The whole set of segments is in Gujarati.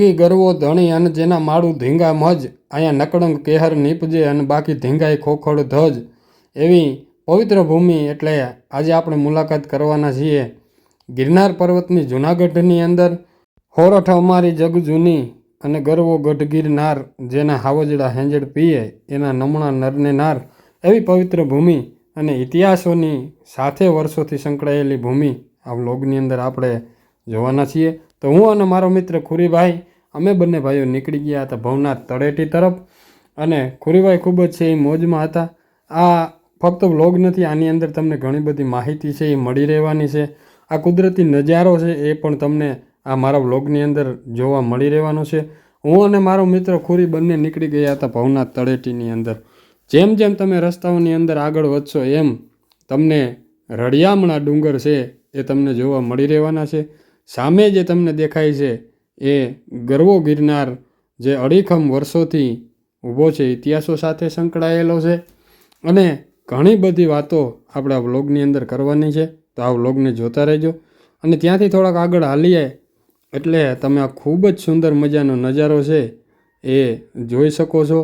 ઢીંગી, ગરવો, ધણી અને જેના માળું ધીંગા મજ, અહીંયા નકળંગ કેહર, નીપજે અને બાકી ધીંગાઈ ખોખડ, ધજ. એવી પવિત્ર ભૂમિ એટલે આજે આપણે મુલાકાત કરવાના છીએ. ગિરનાર પર્વતની જૂનાગઢની અંદર હોરઠ અમારી જગ જૂની અને ગરવો ગઢ ગિરનાર, જેના હાવજડા હેંજડ પીએ, એના નમણા નરને નાર. એવી પવિત્ર ભૂમિ અને ઇતિહાસોની સાથે વર્ષોથી સંકળાયેલી ભૂમિ આ વ્લોગની અંદર આપણે જોવાના છીએ. તો હું અને મારો મિત્ર ખુરીભાઈ, અમે બંને ભાઈઓ નીકળી ગયા હતા ભવનાથ તળેટી તરફ. અને ખુરીભાઈ ખૂબ જ છે એ મોજમાં હતા. આ ફક્ત વ્લોગ નથી, આની અંદર તમને ઘણી બધી માહિતી છે, એ મળી રહેવાની છે. આ કુદરતી નજારો છે એ પણ તમને આ મારા વ્લોગની અંદર જોવા મળી રહેવાનો છે. હું અને મારો મિત્ર ખુરી બંને નીકળી ગયા હતા ભવનાથ તળેટીની અંદર. જેમ જેમ તમે રસ્તાઓની અંદર આગળ વધશો એમ તમને રળિયામણા ડુંગર છે એ તમને જોવા મળી રહેવાના છે. સામે જે તમને દેખાય છે, એ ગરવો ગિરનાર જે અડીખમ વર્ષોથી ઊભો છે, ઇતિહાસો સાથે સંકળાયેલો છે. અને ઘણી બધી વાતો આપણે આ વ્લોગની અંદર કરવાની છે, તો આ વ્લોગને જોતા રહેજો. અને ત્યાંથી થોડાક આગળ હાલીએ, એટલે તમે આ ખૂબ જ સુંદર મજાનો નજારો છે, એ જોઈ શકો છો.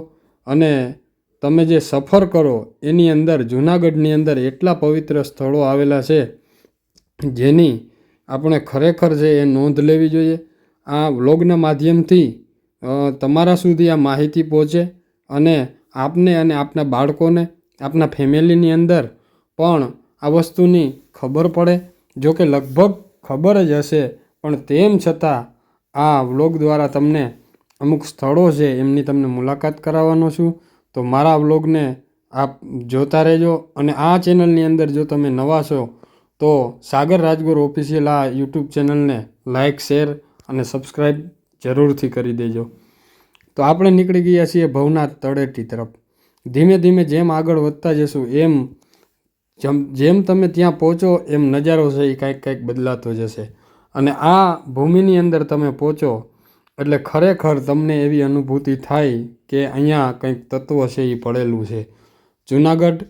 અને તમે જે સફર કરો, એની અંદર જૂનાગઢની અંદર એટલા પવિત્ર સ્થળો આવેલા છે, જેની આપણે ખરેખર છે એ નોંધ લેવી જોઈએ, આ વ્લોગના માધ્યમથી તમારા સુધી આ માહિતી પહોંચે અને આપને અને આપના બાળકોને, આપના ફેમિલીની અંદર પણ આ વસ્તુની ખબર પડે. જો કે લગભગ ખબર જ હશે, પણ તેમ છતાં આ વ્લોગ દ્વારા તમને અમુક સ્થળો છે એમની તમને મુલાકાત કરાવવાનો છું. તો મારા વ્લોગને આપ જોતા રહેજો અને આ ચેનલની અંદર જો તમે નવા છો તો સાગર રાજગોર ઓફિશિયલ આ યુટ્યુબ ચેનલને લાઇક શેર અને સબસ્ક્રાઈબ જરૂરથી કરી દેજો. તો આપણે નીકળી ગયા છીએ ભવનાથ તળેટી તરફ. ધીમે ધીમે જેમ આગળ વધતા જશું, એમ જેમ જેમ તમે ત્યાં પહોંચો, એમ નજારો છે એ કાંઈક કાંઈક બદલાતો જશે. અને આ ભૂમિની અંદર તમે પહોંચો, એટલે ખરેખર તમને એવી અનુભૂતિ થાય કે અહીંયા કંઈક તત્વ છે એ પડેલું છે. જુનાગઢ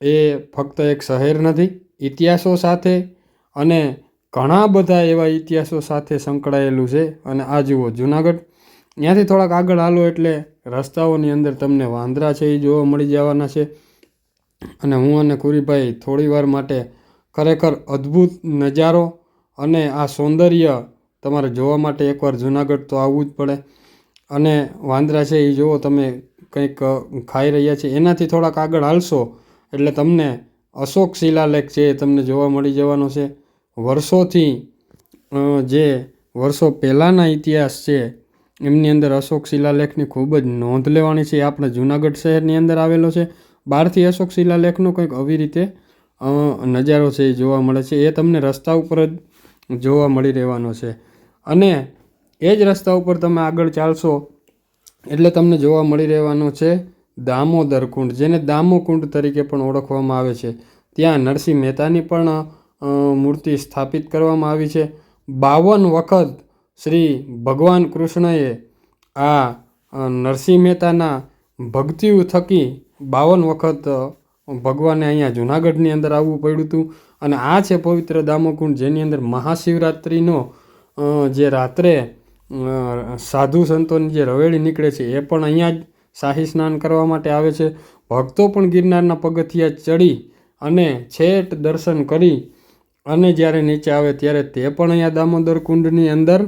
એ ફક્ત એક શહેર નથી ઇતિહાસો સાથે અને ઘણા બધા એવા ઇતિહાસો સાથે સંકળાયેલું છે. અને આ જુઓ જુનાગઢ. ત્યાંથી થોડાક આગળ હાલો એટલે રસ્તાઓની અંદર તમને વાંદરા છે એ જોવા મળી જવાના છે. અને હું અને કુરીભાઈ થોડીવાર માટે ખરેખર અદ્ભુત નજારો અને આ સૌંદર્ય તમારે જોવા માટે એકવાર જુનાગઢ તો આવવું જ પડે. અને વાંદરા છે એ જુઓ તમે કંઈક ખાઈ રહ્યા છે. એનાથી થોડાક આગળ હાલશો એટલે તમને અશોક શિલાલેખ છે, એ તમને જોવા મળી જવાનો છે. વર્ષોથી જે વર્ષો પહેલાંના ઇતિહાસ છે, એમની અંદર અશોક શિલાલેખની ખૂબ જ નોંધ લેવાની છે. એ આપણે જુનાગઢ શહેરની અંદર આવેલો છે. બહારથી અશોક શિલાલેખનો કંઈક આવી રીતે નજારો છે એ જોવા મળે છે. એ તમને રસ્તા ઉપર જ જોવા મળી રહેવાનો છે. અને એ જ રસ્તા ઉપર તમે આગળ ચાલશો, એટલે તમને જોવા મળી રહેવાનો છે દામોદર કુંડ, જેને દામોકુંડ તરીકે પણ ઓળખવામાં આવે છે. ત્યાં નરસિંહ મહેતાની પણ મૂર્તિ સ્થાપિત કરવામાં આવી છે. બાવન વખત શ્રી ભગવાન કૃષ્ણએ આ નરસિંહ મહેતાના ભક્તિઓ થકી બાવન વખત ભગવાને અહીંયા જુનાગઢની અંદર આવવું પડ્યું હતું. અને આ છે પવિત્ર દામોકુંડ જેની અંદર મહાશિવરાત્રિનો જે રાત્રે સાધુ સંતોની જે રવેડી નીકળે છે, એ પણ અહીંયા જ શાહી સ્નાન કરવા માટે આવે છે. ભક્તો પણ ગિરનારના પગથિયા ચડી અને છેટ દર્શન કરી અને જ્યારે નીચે આવે ત્યારે તે પણ અહીંયા દામોદર કુંડની અંદર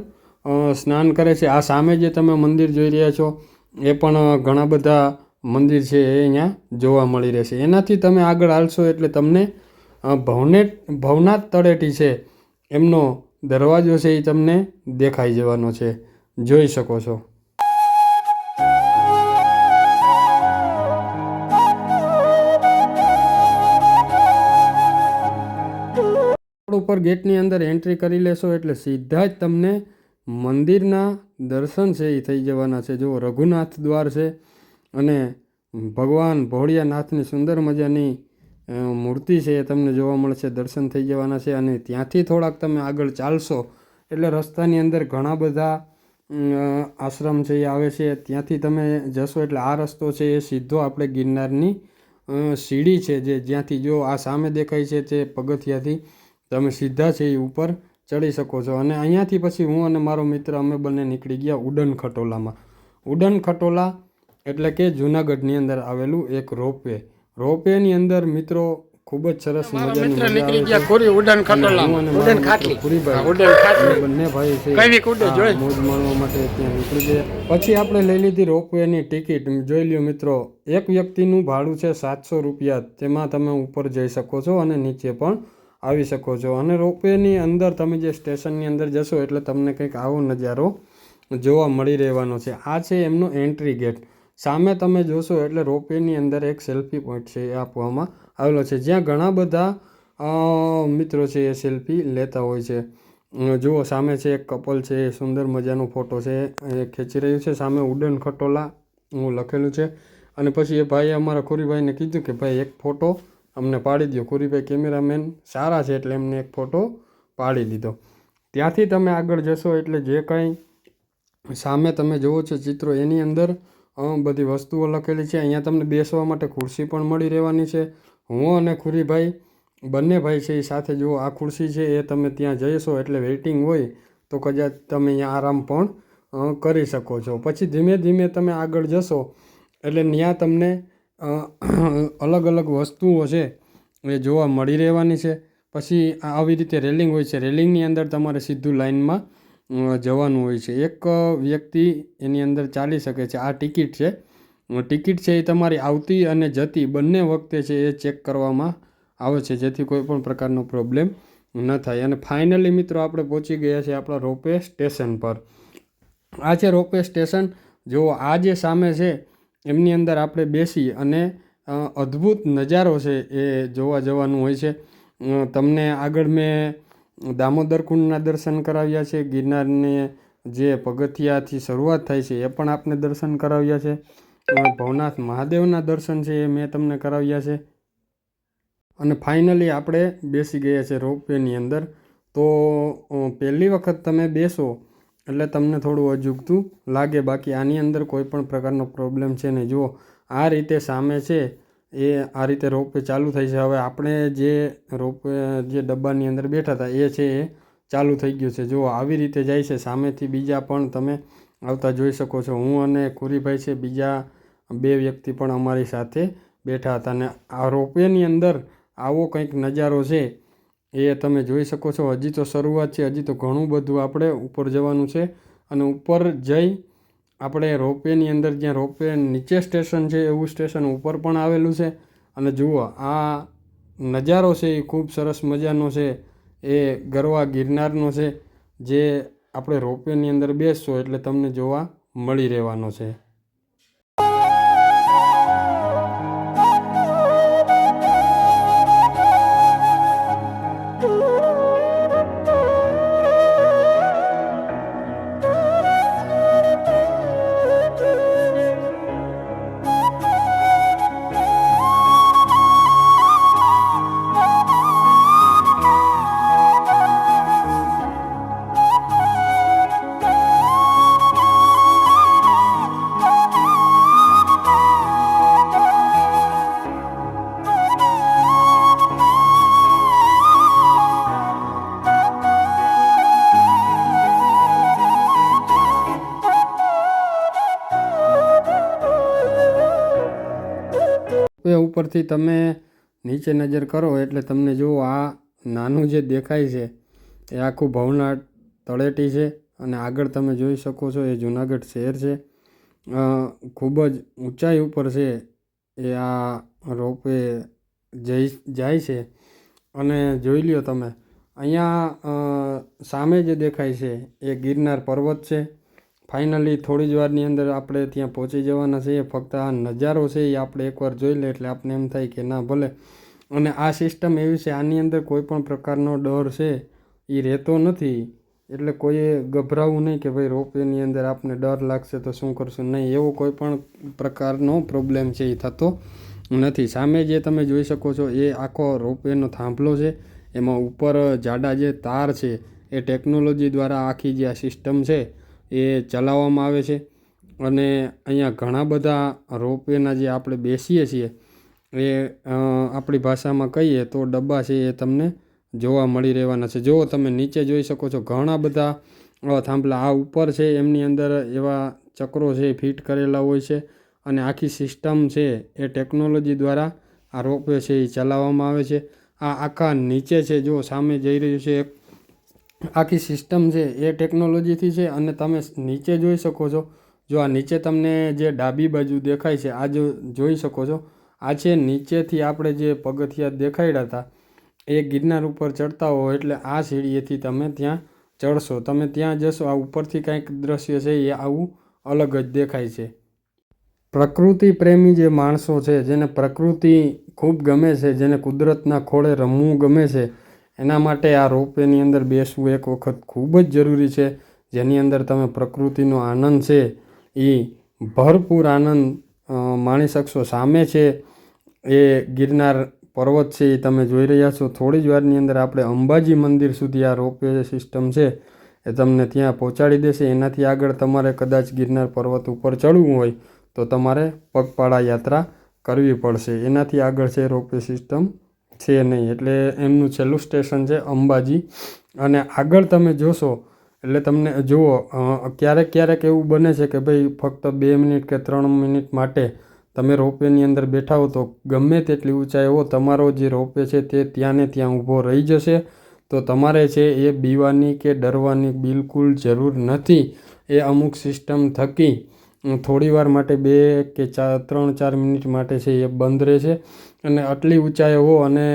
સ્નાન કરે છે. આ સામે જે તમે મંદિર જોઈ રહ્યા છો, એ પણ ઘણા બધા મંદિર છે એ અહીંયા જોવા મળી રહેશે. એનાથી તમે આગળ હાલશો એટલે તમને ભવને, ભવનાથ તળેટી છે, એમનો દરવાજો છે એ તમને દેખાઈ જવાનો છે. જોઈ શકો છો. ઉપર ગેટની અંદર એન્ટ્રી કરી લેશો એટલે સીધા જ તમને મંદિરના દર્શન છે એ થઈ જવાના છે. જો રઘુનાથ દ્વાર છે અને ભગવાન ભોળિયાનાથની સુંદર મજાની મૂર્તિ છે એ તમને જોવા મળશે, દર્શન થઈ જવાના છે અને ત્યાંથી થોડાક તમે આગળ ચાલશો એટલે રસ્તાની અંદર ઘણા બધા આશ્રમ છે એ આવે છે. ત્યાંથી તમે જશો એટલે આ રસ્તો છે એ સીધો આપણે ગિરનારની સીડી છે જે જ્યાંથી જો આ સામે દેખાય છે તે પગથિયાથી તમે સીધા છે એ ઉપર ચડી શકો છો. અને અહીંયાથી પછી હું અને મારો મિત્ર અમે બંને નીકળી ગયા ઉડન ખટોલામાં. ઉડન ખટોલા એટલે કે જૂનાગઢની અંદર આવેલું એક રોપવે. રોપવેની અંદર મિત્રો ખૂબ જ સરસ મજાની ઉડાન ખાટોલા. ઉડાન ખાટલી. બંને ભાઈ છે. મોજ માણવા માટે ત્યાં નીકળી ગયા. પછી આપણે લઈ લીધી રોપવેની ટિકિટ. જોઈ લ્યો મિત્રો એક વ્યક્તિનું ભાડું છે સાતસો રૂપિયા. તેમાં તમે ઉપર જઈ શકો છો અને નીચે પણ આવી શકો છો. અને રોપવેની અંદર તમે જે સ્ટેશનની અંદર જશો એટલે તમને કંઈક આવો નજારો જોવા મળી રહેવાનો છે. આ છે એમનો એન્ટ્રી ગેટ. સામે તમે જોશો એટલે રોપવેની અંદર એક સેલ્ફી પોઈન્ટ છે એ આપવામાં આવેલો છે. જ્યાં ઘણા બધા મિત્રો છે એ સેલ્ફી લેતા હોય છે. જુઓ, સામે છે એક કપલ છે, સુંદર મજાનો ફોટો છે, એ ખેંચી રહ્યું છે. સામે ઉડન ખટોલા હું લખેલું છે. અને પછી એ ભાઈએ અમારા ખુરીભાઈને કીધું કે, ભાઈ, એક ફોટો અમને પાડી દો ખુરીભાઈ કેમેરામેન સારા છે એટલે એમને એક ફોટો પાડી દીધો. ત્યાંથી તમે આગળ જશો એટલે જે કાંઈ સામે તમે જુઓ છો ચિત્રો, એની અંદર બધી વસ્તુઓ લખેલી છે. અહીંયા તમને બેસવા માટે ખુરશી પણ મળી રહેવાની છે. હું અને ખુરીભાઈ બંને ભાઈ છે એ સાથે જુઓ, આ ખુરશી છે એ તમે ત્યાં જઈશો એટલે વેઇટિંગ હોય તો કદાચ તમે અહીંયા આરામ પણ કરી શકો છો. પછી ધીમે ધીમે તમે આગળ જશો એટલે ત્યાં તમને અલગ અલગ વસ્તુઓ છે એ જોવા મળી રહેવાની છે. પછી આવી રીતે રેલિંગ હોય છે. રેલિંગની અંદર તમારે સીધું લાઇનમાં જવાનું હોય છે. એક વ્યક્તિ એની અંદર ચાલી શકે છે. આ ટિકિટ છે. ટિકિટ છે એ તમારી આવતી અને જતી બંને વખતે છે એ ચેક કરવામાં આવે છે, જેથી કોઈ પણ પ્રકારનો પ્રોબ્લેમ ન થાય. અને ફાઇનલી મિત્રો આપણે પહોંચી ગયા છે આપણા રોપવે સ્ટેશન પર. આ છે રોપવે સ્ટેશન. જો આ જે સામે છે એમની અંદર આપણે બેસી અને અદ્ભુત નજારો છે એ જોવા જવાનું હોય છે. તમને આગળ મેં દામોદર કુંડના દર્શન કરાવ્યા છે, ગિરનારને જે પગથિયાથી શરૂઆત થાય છે એ પણ આપને દર્શન કરાવ્યા છે. ભવનાથ મહાદેવના દર્શન છે એ મેં તમને કરાવ્યા છે. અને ફાઇનલી આપણે બેસી ગયા છે રોપવેની અંદર. તો પહેલી વખત તમે બેસો એટલે તમને થોડું અજુગતું લાગે, બાકી આની અંદર કોઈ પણ પ્રકારનો પ્રોબ્લેમ છે ને જુઓ, આ રીતે સામે છે, એ આ રીતે રોપવે ચાલુ થઈ છે. હવે આપણે જે રોપવે જે ડબ્બાની અંદર બેઠા હતા, એ છે એ ચાલુ થઈ ગયું છે. જુઓ, આવી રીતે જાય છે. સામેથી બીજા પણ તમે આવતા જોઈ શકો છો. હું અને કુરીભાઈ છે, બીજા બે વ્યક્તિ પણ અમારી સાથે બેઠા હતા. અને આ રોપવેની અંદર આવો કંઈક નજારો છે એ તમે જોઈ શકો છો, હજી તો શરૂઆત છે, હજી તો ઘણું બધું આપણે ઉપર જવાનું છે. અને ઉપર જઈ આપણે રોપવેની અંદર, જ્યાં રોપવે નીચે સ્ટેશન છે, એવું સ્ટેશન ઉપર પણ આવેલું છે. અને જુઓ, આ નજારો છે, એ ખૂબ સરસ મજાનો છે. એ ગરવા ગિરનારનો છે, જે આપણે રોપવેની અંદર બેસશો એટલે તમને જોવા મળી રહેવાનો છે. ઉપરથી તમે નીચે નજર કરો એટલે તમને જુઓ, આ નાનું જે દેખાય છે, એ આખું ભવનાથ તળેટી છે અને આગળ તમે જોઈ શકો છો, એ જુનાગઢ શહેર છે. ખૂબ જ ઊંચાઈ ઉપર છે એ આ રોપવે જઈ, જાય છે. અને જોઈ લ્યો તમે, અહીંયા સામે જે દેખાય છે, એ ગિરનાર પર્વત છે. ફાઇનલી થોડી જ વારની અંદર આપણે ત્યાં પહોંચી જવાના છીએ. ફક્ત આ નજારો છે એ આપણે એકવાર જોઈ લે એટલે આપણે એમ થાય કે ના ભલે. અને આ સિસ્ટમ એવી છે, આની અંદર કોઈ પણ પ્રકારનો ડર છે એ રહેતો નથી. એટલે કોઈએ ગભરાવું નહીં કે ભાઈ રોપવેની અંદર આપને ડર લાગશે તો શું કરશું? નહીં, એવો કોઈ પણ પ્રકારનો પ્રોબ્લેમ છે એ થતો નથી. સામે જે તમે જોઈ શકો છો, એ આખો રોપવેનો થાંભલો છે. એમાં ઉપર જાડા જે તાર છે, એ ટેકનોલોજી દ્વારા આખી જે આ સિસ્ટમ છે એ ચલાવવામાં આવે છે. અને અહીંયા ઘણા બધા રોપવેના જે આપણે બેસીએ છીએ, એ આપણી ભાષામાં કહીએ તો ડબ્બા છે એ તમને જોવા મળી રહેવાના છે. જો તમે નીચે જોઈ શકો છો, ઘણા બધા થાંભલા આ ઉપર છે, એમની અંદર એવા ચક્રો છે, ફિટ કરેલા હોય છે અને આખી સિસ્ટમ છે એ ટેકનોલોજી દ્વારા આ રોપવે છે એ ચલાવવામાં આવે છે. આ આખા નીચે છે, જો સામે જઈ રહ્યું છે, એક આખી સિસ્ટમ છે એ ટેકનોલોજીથી છે અને તમે નીચે જોઈ શકો છો. જો આ નીચે તમને જે ડાબી બાજુ દેખાય છે, આ જો જોઈ શકો છો. આ છે નીચેથી આપણે જે પગથિયા દેખાડ્યા હતા, એ ગિરનાર ઉપર ચડતા હો એટલે આ સીડીએથી તમે ત્યાં ચડશો. તમે ત્યાં જશો, આ ઉપરથી કંઈક દ્રશ્ય છે, એ આવું અલગ જ દેખાય છે. પ્રકૃતિ પ્રેમી જે માણસો છે, જેને પ્રકૃતિ ખૂબ ગમે છે, જેને કુદરતના ખોળે રમવું ગમે છે એના માટે આ રોપવેની અંદર બેસવું એક વખત ખૂબ જ જરૂરી છે. જેની અંદર તમે પ્રકૃતિનો આનંદ છે, એ ભરપૂર આનંદ માણી શકશો. સામે છે એ ગિરનાર પર્વત છે એ તમે જોઈ રહ્યા છો. થોડી જ વારની અંદર આપણે અંબાજી મંદિર સુધી આ રોપવે સિસ્ટમ છે એ તમને ત્યાં પહોંચાડી દેશે. એનાથી આગળ તમારે કદાચ ગિરનાર પર્વત ઉપર ચડવું હોય તો તમારે પગપાળા યાત્રા કરવી પડશે. એનાથી આગળ છે રોપવે સિસ્ટમ. છે નહીં. એટલે એમનું છેલ્લું સ્ટેશન છે અંબાજી. અને આગળ તમે જોશો, એટલે તમને જુઓ ક્યારેક ક્યારેક એવું બને છે કે ભાઈ ફક્ત બે મિનિટ કે ત્રણ મિનિટ માટે તમે રોપવેની અંદર બેઠા હો તો ગમે તેટલી ઊંચાઈ હો, તમારો જે રોપવે છે તે ત્યાં ને ત્યાં ઊભો રહી જશે. તો તમારે છે એ બીવાની કે ડરવાની બિલકુલ જરૂર નથી. એ અમુક સિસ્ટમ થકી થોડી વાર માટે બે કે ચાર ત્રણ ચાર મિનિટ માટે છે એ બંધ રહેશે. અને આટલી ઊંચાઈ હો અને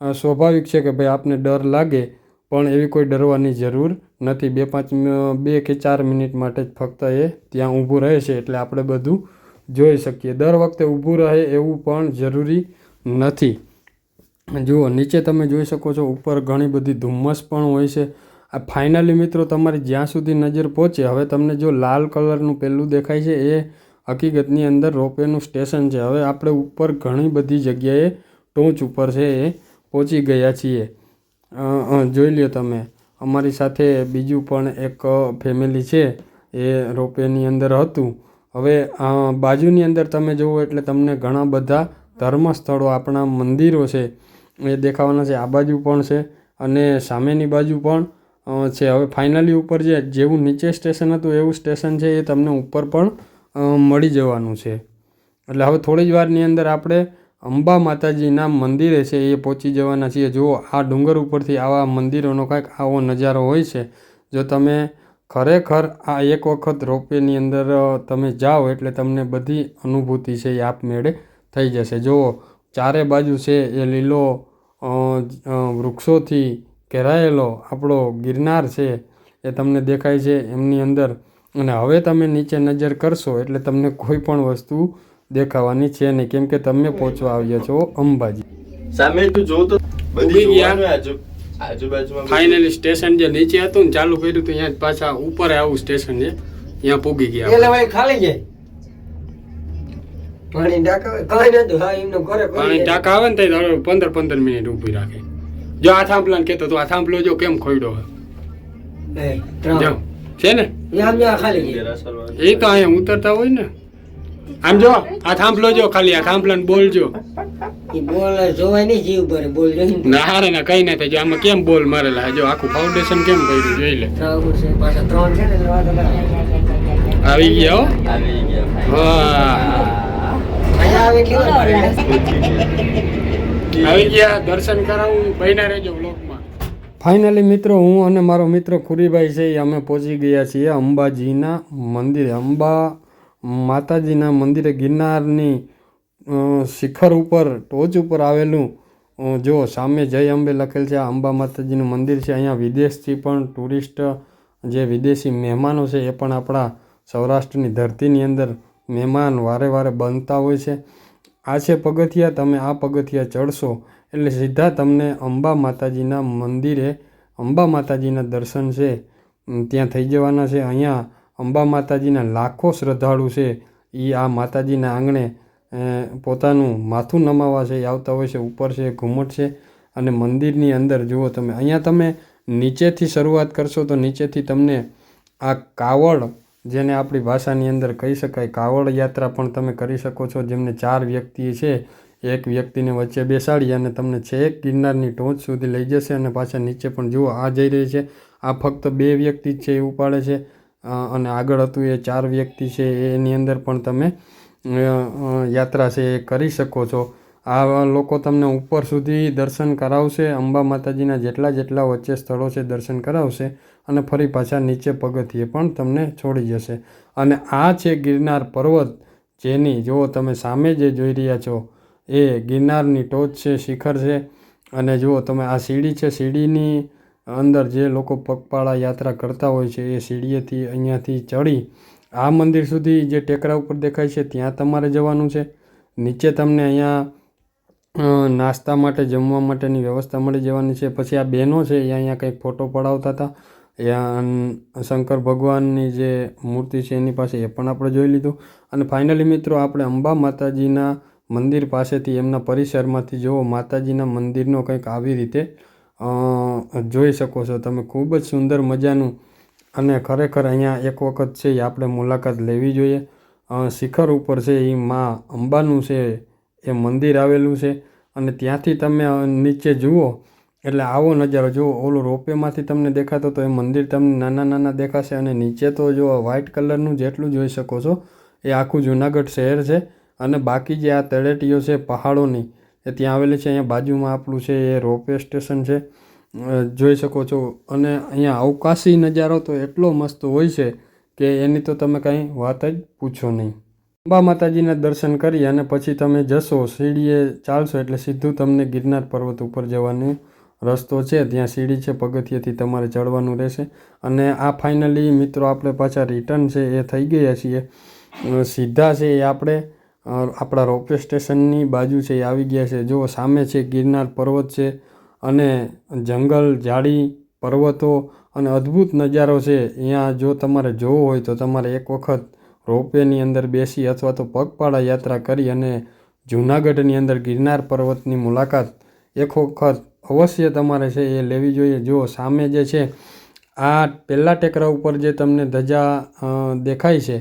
સ્વાભાવિક છે કે ભાઈ આપને ડર લાગે, પણ એવી કોઈ ડરવાની જરૂર નથી. બે પાંચ બે કે ચાર મિનિટ માટે જ ફક્ત એ ત્યાં ઊભું રહે છે એટલે આપણે બધું જોઈ શકીએ. દર વખતે ઊભું રહે એવું પણ જરૂરી નથી. જુઓ, નીચે તમે જોઈ શકો છો, ઉપર ઘણી બધી ધુમ્મસ પણ હોય છે. આ ફાઇનલી મિત્રો તમારી જ્યાં સુધી નજર પહોંચે, હવે તમને જો લાલ કલરનું પહેલું દેખાય છે, એ હકીકતની અંદર રોપવેનું સ્ટેશન છે. હવે આપણે ઉપર ઘણી બધી જગ્યાએ ટોચ ઉપર છે એ પહોંચી ગયા છીએ. જોઈ લ્યો તમે. અમારી સાથે બીજું પણ એક ફેમિલી છે એ રોપવેની અંદર હતું. હવે બાજુની અંદર તમે જુઓ એટલે તમને ઘણા બધા ધર્મસ્થળો, આપણા મંદિરો છે એ દેખાવાના છે. આ બાજુ પણ છે અને સામેની બાજુ પણ છે. હવે ફાઇનલી ઉપર જે, જેવું નીચે સ્ટેશન હતું, એવું સ્ટેશન છે એ તમને ઉપર પણ મળી જવાનું છે. એટલે હવે થોડી જ વારની અંદર આપણે અંબા માતાજીના મંદિરે છે એ પહોંચી જવાના છીએ. જુઓ, આ ડુંગર ઉપરથી આવા મંદિરોનો કાંઈક આવો નજારો હોય છે. જો તમે ખરેખર આ એક વખત રોપવેની અંદર તમે જાઓ એટલે તમને બધી અનુભૂતિ છે એ આપમેળે થઈ જશે. જુઓ, ચારે બાજુ છે એ લીલો જ- વૃક્ષોથી ઘેરાયેલો આપણો ગિરનાર છે એ તમને દેખાય છે. એમની અંદર અને હવે તમે નીચે નજર કરશો એટલે તમને કોઈ પણ વસ્તુ દેખાવાની છે નહીં. કેમ કે તમે પહોંચવા આવ્યા છો અંબાજી. સામે તું જો તો બધી જોવાનું આજુ આજુબાજુમાં ફાઇનલી સ્ટેશન જે નીચે હતું ને ચાલુ કર્યું તો અહીંયા જ પાછા ઉપર આવું સ્ટેશન છે. ત્યાં પૂગી ગયા એટલે ભાઈ ખાલી જાય. પાણી ટાંકા કાંઈ નતું હા એમનો ઘરે પાણી જાય. ને તો પંદર પંદર મિનિટ ઊભી રાખે. જો આ થાંભલા ને કહેતો તો આ થાંભલો જો કેમ ખોઈડો હે એ, ત્રણ. છે ને? એ અહીંયા ઉતરતા હોય ને? આમ જો આ થાંભલો જો ખાલી આ થાંભલા ને બોલજો એ બોલ જોવાય નહીં જીવ ભરે બોલ ના હારે ના કઈ ના થાય. જો આમાં કેમ બોલ મારેલા? જો આખું ફાઉન્ડેશન કેમ કર્યું જોઈ લે. ત્રણ છે પાછા ત્રણ છે ને એટલે વાંધો ના આવે. ગયા? હો. આવી ગયા દર્શન કરાવું બહેના રહેજો વ્લોગમાં ફાઇનલી મિત્રો, હું અને મારો મિત્ર ખુરીભાઈ છે, એ અમે પહોંચી ગયા છીએ અંબાજીના મંદિરે. અંબા માતાજીના મંદિરે ગિરનારની શિખર ઉપર, ટોચ ઉપર આવેલું જો સામે જય અંબે લખેલ છે, આ અંબા માતાજીનું મંદિર છે. અહીંયા વિદેશથી પણ ટુરિસ્ટ, જે વિદેશી મહેમાનો છે, એ પણ આપણા સૌરાષ્ટ્રની ધરતીની અંદર મહેમાન વારે વારે બનતા હોય છે. આ છે પગથિયા, તમે આ પગથિયા ચડશો એટલે સીધા તમને અંબા માતાજીના મંદિરે, અંબા માતાજીના દર્શન છે ત્યાં થઈ જવાના છે. અહીંયા અંબા માતાજીના લાખો શ્રદ્ધાળુ છે. એ આ માતાજીના આંગણે પોતાનું માથું નમાવા છે એ આવતા હોય છે, ઉપર છે, ઘુમટ છે. અને મંદિરની અંદર જુઓ તમે, અહીંયા તમે નીચેથી શરૂઆત કરશો તો નીચેથી તમને આ કાવડ, જેને આપણી ભાષાની અંદર કહી શકાય, કાવડ યાત્રા પણ તમે કરી શકો છો, જેમને ચાર વ્યક્તિ છે એક વ્યક્તિને વચ્ચે બેસાડી અને તમને છેક ગિરનારની ટોચ સુધી લઈ જશે અને પાછા નીચે પણ જુઓ, આ જઈ રહી છે. આ ફક્ત બે વ્યક્તિ જ છે એ ઉપાડે છે. અને આગળ હતું એ ચાર વ્યક્તિ છે એની અંદર પણ તમે યાત્રા છે એ કરી શકો છો. આ લોકો તમને ઉપર સુધી દર્શન કરાવશે, અંબા માતાજીના જેટલા જેટલા વચ્ચે સ્થળો છે દર્શન કરાવશે અને ફરી પાછા નીચે પગથિયે પણ તમને છોડી જશે. અને આ છે ગિરનાર પર્વત જેની જો તમે સામે જે જોઈ રહ્યા છો એ ગિરનારની ટોચ છે, શિખર છે. અને જુઓ તમે, આ સીડી છે. સીડીની અંદર જે લોકો પગપાળા યાત્રા કરતા હોય છે, એ સીડીએથી અહીંયાથી ચડી આ મંદિર સુધી જે ટેકરા ઉપર દેખાય છે, ત્યાં તમારે જવાનું છે. નીચે તમને અહીંયા નાસ્તા માટે, જમવા માટેની વ્યવસ્થા મળી જવાની છે. પછી આ બહેનો છે, એ અહીંયા કંઈક ફોટો પડાવતા હતા. શંકર ભગવાનની જે મૂર્તિ છે, એની પાસે એ પણ આપણે જોઈ લીધું. અને ફાઇનલી મિત્રો, આપણે અંબા માતાજીના મંદિર પાસેથી એમના પરિસરમાંથી જુઓ, માતાજીના મંદિરનો કંઈક આવી રીતે જોઈ શકો છો. તમે ખૂબ જ સુંદર મજાનું અને ખરેખર અહીંયા એક વખત છે એ આપણે મુલાકાત લેવી જોઈએ. શિખર ઉપર છે એ માં અંબાનું છે, એ મંદિર આવેલું છે. અને ત્યાંથી તમે નીચે જુઓ, એટલે આવો નજારો. જુઓ, ઓલું રોપેમાંથી તમને દેખાતો તો એ મંદિર તમને નાના નાના દેખાશે અને નીચે તો જો વ્હાઇટ કલરનું જેટલું જોઈ શકો છો, એ આખું જુનાગઢ શહેર છે. અને બાકી જે આ તળેટીઓ છે પહાડોની, એ ત્યાં આવેલી છે, અહીંયા બાજુમાં આપણું છે એ રોપવે સ્ટેશન છે. જોઈ શકો છો. અને અહીંયા અવકાશી નજારો તો એટલો મસ્ત હોય છે કે એની તો તમે કાંઈ વાત જ પૂછો નહીં. અંબા માતાજીના દર્શન કરી અને પછી તમે જશો સીડીએ ચાલશો એટલે સીધું તમને ગિરનાર પર્વત ઉપર જવાનો રસ્તો છે. ત્યાં સીડી છે, પગથિયેથી તમારે ચડવાનું રહેશે. અને આ ફાઇનલી મિત્રો આપણે પાછા રિટર્ન છે, એ થઈ ગયા છીએ. સીધા છે એ આપણે આપણા રોપવે સ્ટેશનની બાજુ છે, એ આવી ગયા છે. જો સામે છે, ગિરનાર પર્વત છે અને જંગલ, ઝાડી, પર્વતો અને અદ્ભુત નજારો છે. અહીંયા જો તમારે જોવો હોય તો તમારે એક વખત રોપવેની અંદર બેસી અથવા તો પગપાળા યાત્રા કરી અને જૂનાગઢની અંદર ગિરનાર પર્વતની મુલાકાત એક વખત અવશ્ય તમારે છે એ લેવી જોઈએ. જો સામે જે છે, આ પહેલાં ટેકરા ઉપર જે તમને ધજા દેખાય છે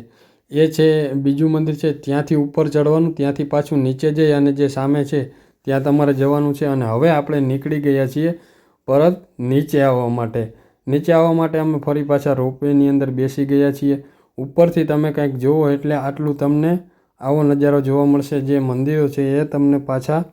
એ છે, બીજું મંદિર છે, ત્યાંથી ઉપર ચડવાનું, ત્યાંથી પાછું નીચે જઈ અને જે સામે છે, ત્યાં તમારે જવાનું છે અને હવે આપણે નીકળી ગયા છીએ પરત નીચે આવવા માટે. નીચે આવવા માટે અમે ફરી પાછા રોપવેની અંદર બેસી ગયા છીએ. ઉપરથી તમે કંઈક જુઓ એટલે આટલું તમને આવો નજારો જોવા મળશે. જે મંદિરો છે એ તમને પાછા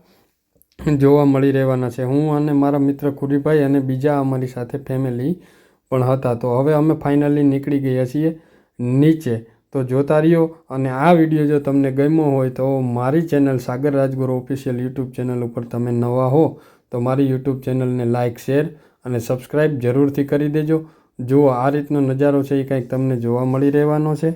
જોવા મળી રહેવાના છે. હું અને મારા મિત્ર ખુરીભાઈ અને બીજા અમારી સાથે ફેમિલી પણ હતા. તો હવે અમે ફાઇનલી નીકળી ગયા છીએ નીચે. તો જોતા રહ્યો અને આ વીડિયો જો તમને ગમ્યો હોય તો મારી channel Sagar Rajguru official YouTube channel ઉપર તમે નવા હો, તો મારી યુટ્યુબ ચેનલને લાઇક શેર અને સબસ્ક્રાઈબ જરૂરથી કરી દેજો. જુઓ આ રીતનો નજારો છે, એ કંઈક તમને જોવા મળી રહેવાનો છે.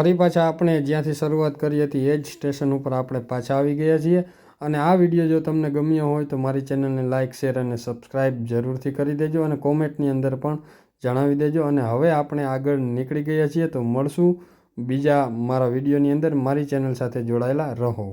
ફરી પાછા આપણે જ્યાંથી શરૂઆત કરી હતી એ જ સ્ટેશન ઉપર આપણે પાછા આવી ગયા છીએ. અને આ વીડિયો જો તમને ગમ્યો હોય તો મારી ચેનલને લાઇક શેર અને સબસ્ક્રાઈબ જરૂરથી કરી દેજો અને કોમેન્ટની અંદર પણ જણાવી દેજો. અને હવે આપણે આગળ નીકળી ગયા છીએ તો મળશું બીજા મારા વિડીયોની અંદર. મારી ચેનલ સાથે જોડાયેલા રહો.